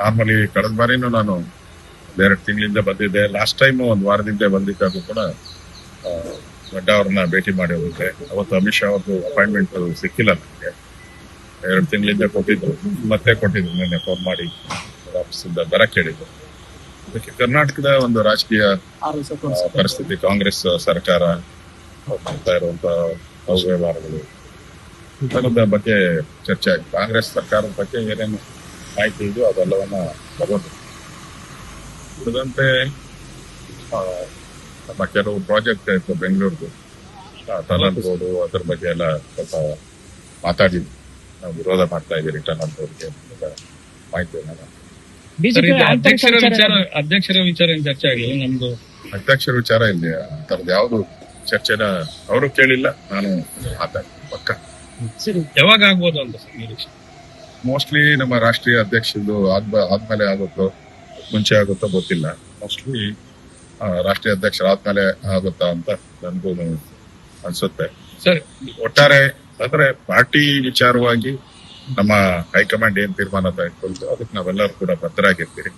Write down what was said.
Normally ಕಳೆದ ಬಾರಿನೂ ನಾನು ಎರಡು ತಿಂಗಳಿಂದ ಬಂದಿದ್ದೆ. ಲಾಸ್ಟ್ ಟೈಮ್ ಒಂದು ವಾರದಿಂದ ಬಂದಿದ್ದಾಗೂ ಕೂಡ ನಡ್ಡಾ ಅವ್ರನ್ನ ಭೇಟಿ ಮಾಡಿ ಹೋಗಿದ್ದೆ. ಅವತ್ತು ಅಮಿತ್ ಶಾ ಅವ್ರದ್ದು ಅಪಾಯಿಂಟ್ಮೆಂಟ್ ಸಿಕ್ಕಿಲ್ಲ ನನಗೆ. ಎರಡು ತಿಂಗಳಿಂದ ಕೊಟ್ಟಿದ್ರು. ಮತ್ತೆ ಕೊಟ್ಟಿದ್ರು. ನಿನ್ನೆ ಫೋನ್ ಮಾಡಿ ಆಫೀಸಿಂದ ಬರ ಕೇಳಿದ್ರು. ಅದಕ್ಕೆ ಕರ್ನಾಟಕದ ಒಂದು ರಾಜಕೀಯ ಪರಿಸ್ಥಿತಿ, ಕಾಂಗ್ರೆಸ್ ಸರ್ಕಾರ ಮಾಡ್ತಾ ಇರುವಂತ ಅವ್ಯವಹಾರಗಳು. ಬಗ್ಗೆ ಚರ್ಚೆ ಆಗಿದೆ. ಕಾಂಗ್ರೆಸ್ ಸರ್ಕಾರದ ಬಗ್ಗೆ ಏನೇನು ಮಾಹಿತಿ ಇದೆಯೋ ಅದೆಲ್ಲವನ್ನ ತಗೊಂಡು. ಉಳಿದಂತೆ ಆ, ನಮ್ಮ ಕೆಲವು ಪ್ರಾಜೆಕ್ಟ್ ಇತ್ತು ಬೆಂಗಳೂರ್ದು. ತಲನ್ ರೋಡು ಅದ್ರ ಬಗ್ಗೆ ಎಲ್ಲ ಸ್ವಲ್ಪ ಮಾತಾಡಿದ್ವಿ. ನಾವು ವಿರೋಧ ಮಾಡ್ತಾ ಇದ್ದೀವಿ ರಿಟರ್ನ್ ರೋಡ್ಗೆ ಮಾಹಿತಿ ಮಾಹಿತಿಯನ್ನ ಇದು ಅಧ್ಯಕ್ಷರ ವಿಚಾರ ಅಧ್ಯಕ್ಷರ ವಿಚಾರ ಏನ್ ಚರ್ಚೆ ಆಗಿಲ್ಲ? ನಮ್ದು ಅಧ್ಯಕ್ಷರ ವಿಚಾರ ಇಲ್ಲಿ ತರದ ಯಾವುದು ಚರ್ಚೆನ ಅವರು ಕೇಳಿಲ್ಲ ನಾನು ಮಾತಾಡ್ತೀನಿ ಪಕ್ಕ. ಸರಿ ಯಾವಾಗ ಆಗ್ಬೋದು ಅಂತ ನಿರೀಕ್ಷೆ? ಮೋಸ್ಟ್ಲಿ ನಮ್ಮ ರಾಷ್ಟ್ರೀಯ ಅಧ್ಯಕ್ಷದ್ದು ಆದ್ಮ ಆದ್ಮೇಲೆ ಆಗುತ್ತೋ ಮುಂಚೆ ಆಗುತ್ತೋ ಗೊತ್ತಿಲ್ಲ. ಮೋಸ್ಟ್ಲಿ ರಾಷ್ಟ್ರೀಯ ಅಧ್ಯಕ್ಷರಾದ್ಮೇಲೆ ಆಗುತ್ತಾ ಅಂತ ನನಗೂ ಅನ್ಸುತ್ತೆ. ಸರ್ ಒಟ್ಟಾರೆ ಅಂದ್ರೆ ಪಾರ್ಟಿ ವಿಚಾರವಾಗಿ ನಮ್ಮ ಹೈಕಮಾಂಡ್ ಏನ್ ತೀರ್ಮಾನ ತೆಗೆದುಕೊಳ್ತೋ ಅದಕ್ಕೆ ನಾವೆಲ್ಲರೂ ಕೂಡ ಬದ್ಧರಾಗಿರ್ತೀವಿ